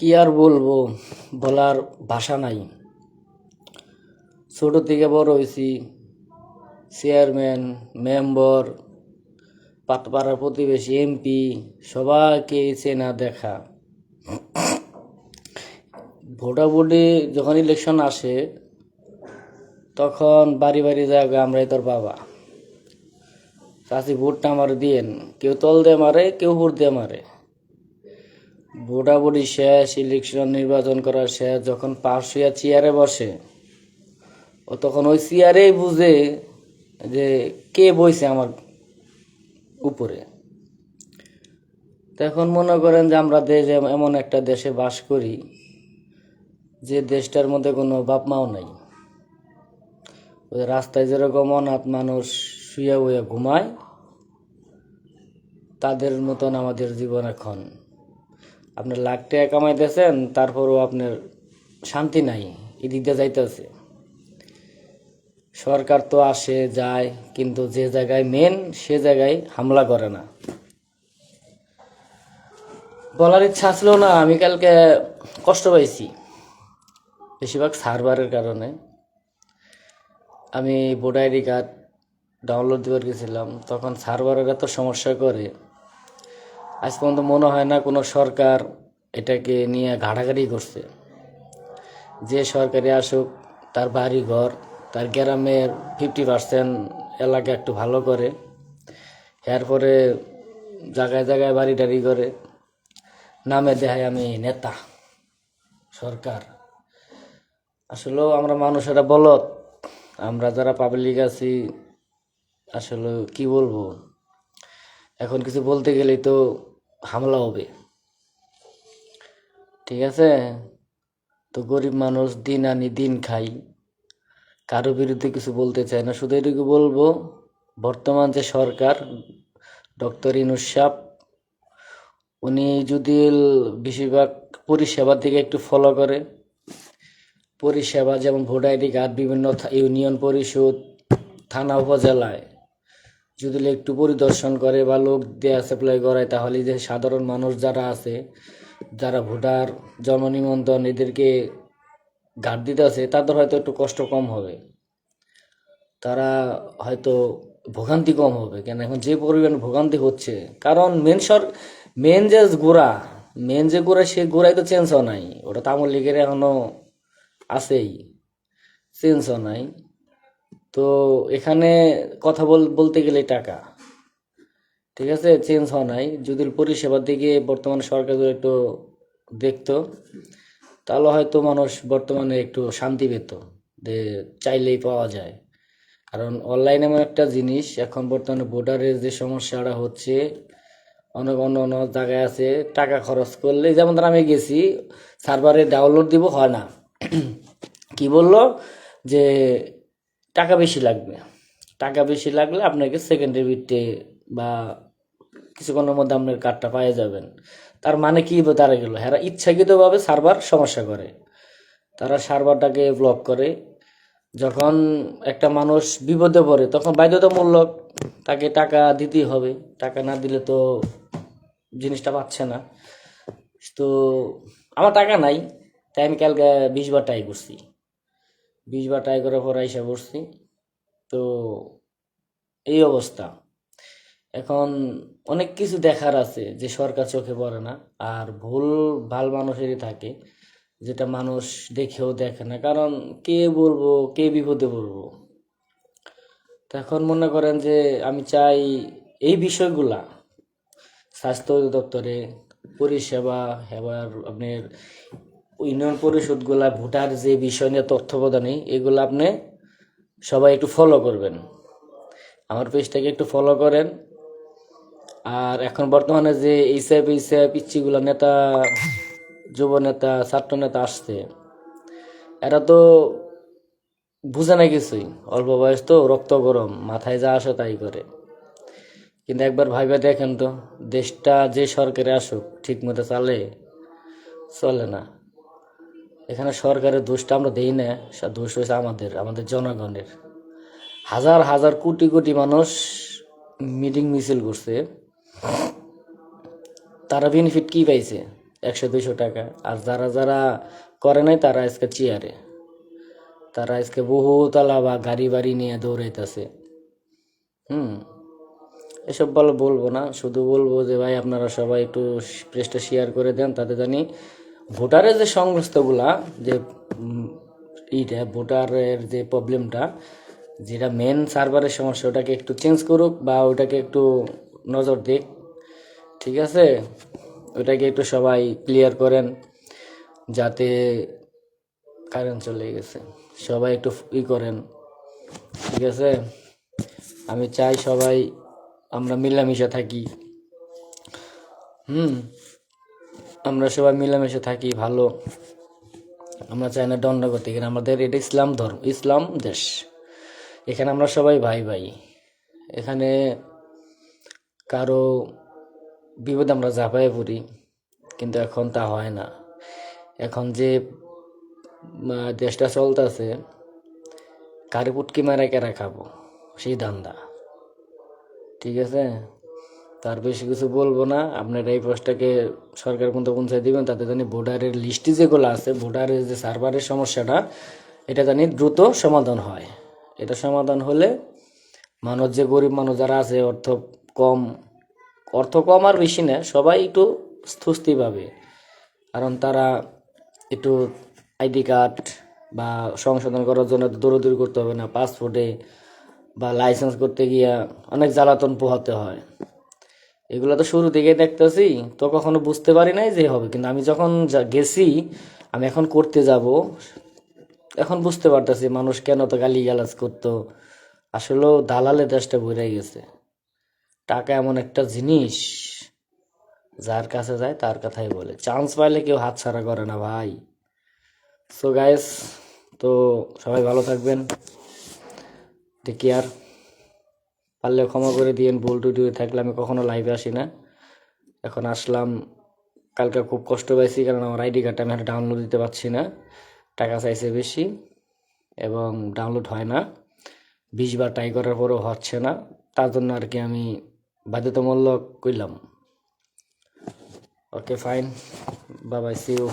কি আর বলব? বলার ভাষা নাই। ছোট থেকে বড় হয়েছি। চেয়ারম্যান, মেম্বার, পাটপাড়ার প্রতিবেশী, এমপি, সবাইকে চেনা দেখা। ভোটাভুটি যখন ইলেকশন আসে, তখন বাড়ি বাড়ি যাবে আমরাই তোর বাবা। চাষি ভোটটা আমার দিয়েন। কেউ তল দিয়ে মারে, কেউ ভোট দিয়ে মারে। ভোটাভুটি শেষ ইলেকশন নির্বাচন করা শেষ, যখন পাশ হইয়া চেয়ারে বসে, ও তখন ওই চেয়ারেই বুঝে যে কে বইছে আমার উপরে। এখন মনে করেন যে আমরা দেশ এমন একটা দেশে বাস করি, যে দেশটার মধ্যে কোনো বাপ মাও নাই। ওই রাস্তায় যেরকম অনাথ মানুষ শুয়ে বইয়া ঘুমায়, তাদের মতন আমাদের জীবন এখন। আপনি লাখ টাকা কামাইতেছেন, তারপরও আপনার শান্তি নাই, এদিক যাইতেছে। সরকার তো আসে, যায়, কিন্তু যে জায়গায় মেন সে জায়গায় হামলা করে না। বলার ইচ্ছা আসলেও না, আমি কালকে কষ্ট পাইছি, বেশিরভাগ সার্ভারের কারণে। আমি ভোট আইডি কার্ড ডাউনলোড দিবার গেছিলাম, তখন সার্ভারের এত সমস্যা করে আজ পর্যন্ত মনে হয় না কোনো সরকার এটাকে নিয়ে ঘাটাঘাটি করছে। যে সরকারি আসুক, তার বাড়ি ঘর তার গ্রামের ফিফটি পার্সেন্ট এলাকা একটু ভালো করে এরপরে জায়গায় জায়গায় বাড়ি টাড়ি করে, নামে দেখায় আমি নেতা, সরকার। আসলেও আমরা মানুষেরা বলত আমরা যারা পাবলিক আছি, আসলে কি বলব? এখন কিছু বলতে গেলেই তো হামলা হবে। ঠিক আছে? তো গরিব মানুষ দিন আনি দিন খাই। কারও বিরুদ্ধে কিছু বলতে চায় না। শুধু এটুকু বলব, বর্তমান যে সরকার, ডক্টর ইনুস সাহ উনি যদি বেশিরভাগ পরিষেবার দিকে একটু ফলো করে। পরিষেবা যেমন ভোট আইডি কার্ড, বিভিন্ন ইউনিয়ন পরিষদ, থানা, উপজেলায় যদি একটু পরিদর্শন করে বা লোক দেয়া সাপ্লাই করায় তাহলে যে সাধারণ মানুষ যারা আছে, যারা ভোটার জন্ম নিমন্ত্রণ এদেরকে গার্ড দিতে আছে তাদের হয়তো একটু কষ্ট কম হবে। তারা হয়তো ভোগান্তি কম হবে। কেন এখন যে পরিমাণ ভোগান্তি হচ্ছে, কারণ মেন সর মেন যে গোড়া মেন যে গোড়া সে গোড়াই তো চেঞ্জও নাই। ওটা তামল লীগের এখনও আছেই চেঞ্জও নাই। তো এখানে কথা বল, বলতে গেলে টাকা। ঠিক আছে? চেঞ্জ হওয়া নাই। যদি পরিষেবার দিকে বর্তমানে সরকার একটু দেখতো, তাহলে হয়তো মানুষ বর্তমানে একটু শান্তি পেত, যে চাইলেই পাওয়া যায়। কারণ অনলাইন এমন একটা জিনিস, এখন বর্তমানে ভোটারের যে সমস্যাটা হচ্ছে, অনেক, অন্য অন্য জায়গায় আছে, টাকা খরচ করলে, যেমন ধর আমি গেছি, সার্ভারে ডাউনলোড দিব, হয় না। কি বলল? যে টাকা বেশি লাগবে। টাকা বেশি লাগলে আপনাকে সেকেন্ডারি বিটে বা কিছুক্ষণের মধ্যে আপনার কার্ডটা পেয়ে যাবেন। তার মানে কি তারা গেল? হ্যাঁ ইচ্ছাকৃতভাবে সার্ভার সমস্যা করে। তারা সার্ভারটাকে ব্লক করে। যখন একটা মানুষ বিপদে পড়ে, তখন বাধ্যতামূলক তাকে টাকা দিতেই হবে। টাকা না দিলে তো জিনিসটা পাচ্ছে না। তো আমার টাকা নাই, তাই আমি কালকে বিশ বার ট্রাই করছি। বিশ বার ট্রাই করার পর আইসা পড়ছি। তো এই অবস্থা। এখন অনেক কিছু দেখার আছে যে সরকার চোখে পড়ে না, আর ভুল, ভালো মানুষেরই থাকে, যেটা মানুষ দেখেও দেখে না। কারণ কে বলব, কে বিপদে বলব তো এখন মনে করেন যে আমি চাই এই বিষয়গুলা, স্বাস্থ্য দপ্তরে পরিষেবা, এবার আপনার ইউনিয়ন পরিষদগুলা ভোটার যে বিষয় নিয়ে তথ্য প্রদানে এগুলো আপনি সবাই একটু ফলো করবেন। আমার পেজটাকে একটু ফলো করেন। আর এখন বর্তমানে যে এইসব এইসব পিচ্ছিগুলো নেতা, যুব নেতা, ছাত্র নেতা আসছে, এরা তো বুঝে না কিছুই। অল্প বয়স তো, রক্ত গরম, মাথায় যা আসে তাই করে। কিন্তু একবার ভাইবে দেখেন তো, দেশটা যে সরকারে আসুক ঠিক মতো চালে, চলে না। এখানে সরকারের দোষটা আমরা দেই না দোষ হয়েছে আমাদের আমাদের জনগণের। হাজার হাজার কোটি কোটি মানুষ মিটিং মিছিল করছে। তারা বেনিফিট কি পাইছে? একশো, দুইশো টাকা। আর যারা যারা করে নাই, তারা আজকে চেয়ারে। তারা আজকে বহুতলা বা গাড়ি বাড়ি নিয়ে দৌড়াইতেছে। হুম, এসব বলে, বলব না। শুধু বলব যে ভাই, আপনারা সবাই একটু প্রেসটা শেয়ার করে দেন, তাতে জানি ভোটারের যে সংস্থগুলা যে উম, ইটা ভোটারের যে প্রবলেমটা যেটা মেন সার্ভারের সমস্যা ওটাকে একটু চেঞ্জ করুক বা ওটাকে একটু নজর দিক ঠিক আছে? ওটাকে একটু সবাই ক্লিয়ার করেন যাতে কারেন্ট চলে গেছে। সবাই একটু ই করেন ঠিক আছে? আমি চাই সবাই আমরা মিলামিশা থাকি। হুম? আমরা সবাই মিলামিশা থাকি, ভালো। আমরা চাই না দণ্ড করতে এখানে আমাদের এটা ইসলাম ধর্ম, ইসলাম দেশ। এখানে আমরা সবাই ভাই ভাই। এখানে কারও বিপদে আমরা ঝাঁপায় পড়ি, কিন্তু এখন তা হয় না। এখন যে দেশটা চলতেছে, কারে পুটকি মারা কেরা খাব? সেই ধান্দা। ঠিক আছে? তার বেশি কিছু বলব না। আপনারা এই পোস্টটাকে সরকার পর্যন্ত পৌঁছায় দিবেন, তাতে জানি ভোটারের লিস্টে যেগুলো আছে, ভোটারের যে সার্ভারের সমস্যাটা, এটা জানি দ্রুত সমাধান হয়। এটা সমাধান হলে মানুষ যে গরিব মানুষ যারা আছে, অর্থ কম অর্থ কম আর বেশি না, সবাই একটু স্থুস্তি পাবে। কারণ তারা একটু আইডি কার্ড বা সংশোধন করার জন্য দৌড়দৌড়ি করতে হবে না পাসপোর্টে বা লাইসেন্স করতে গিয়া অনেক জ্বালাতন পোহাতে হয়। এগুলো তো শুরু থেকে দেখতেছি, তো কখনো বুঝতে পারি নাই যে হবে। কিন্তু আমি যখন গেছি, আমি এখন করতে যাব, এখন বুঝতে পারতেছি মানুষ কেন তো গালি গালাজ করতো। আসলেও দালালে দেশটা ভরে গেছে। টাকা এমন একটা জিনিস, যার কাছে যায় তার কথাই বলে। চান্স পাইলে কেউ হাত ছাড়া করে না ভাই। সো গাইস তো সবাই ভালো থাকবেন। টেক কেয়ার পারলে ক্ষমা করে দিয়েন, ভুল টুটি হয়ে থাকলে আমি কখনো লাইভে আসি না। এখন আসলাম, কালকে খুব কষ্ট পাইছি কারণ আমার আইডি কার্ডটা আমি ডাউনলোড দিতে পারছি না। টাকা চাইছে বেশি এবং ডাউনলোড হয় না। বিশ বার ট্রাই করার পরেও হচ্ছে না। তার জন্য আর কি আমি বাধ্যতামূলক করলাম। Okay fine Babai see you